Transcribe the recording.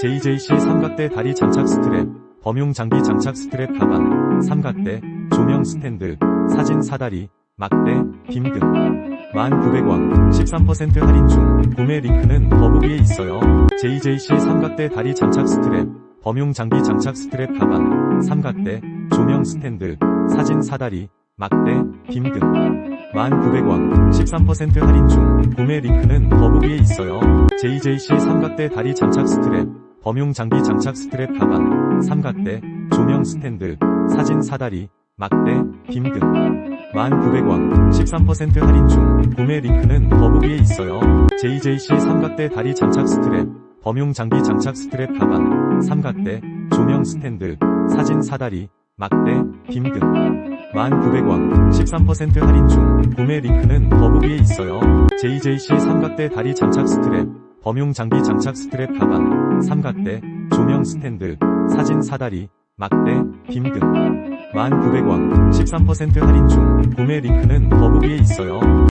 JJC 삼각대 다리 장착 스트랩, 범용 장비 장착 스트랩 가방, 삼각대, 조명 스탠드, 사진 사다리, 막대, 빔 등. 1,900원, 13% 할인 중, 구매 링크는 더보기에 있어요. JJC 삼각대 다리 장착 스트랩, 범용 장비 장착 스트랩 가방, 삼각대, 조명 스탠드, 사진 사다리, 막대, 빔 등. 1,900원, 13% 할인 중, 구매 링크는 더보기에 있어요. JJC 삼각대 다리 장착 스트랩, 범용 장비 장착 스트랩 가방, 삼각대, 조명 스탠드, 사진 사다리, 막대, 빔 등. 1,900원, 13% 할인 중, 구매 링크는 더보기에 있어요. JJC 삼각대 다리 장착 스트랩, 범용 장비 장착 스트랩 가방, 삼각대, 조명 스탠드, 사진 사다리, 막대, 빔 등. 1,900원, 13% 할인 중, 구매 링크는 더보기에 있어요. JJC 삼각대 다리 장착 스트랩, 범용 장비 장착 스트랩 가방, 삼각대, 조명 스탠드, 사진 사다리, 막대, 빔 등. 1,900원, 13% 할인 중, 구매 링크는 더보기에 있어요.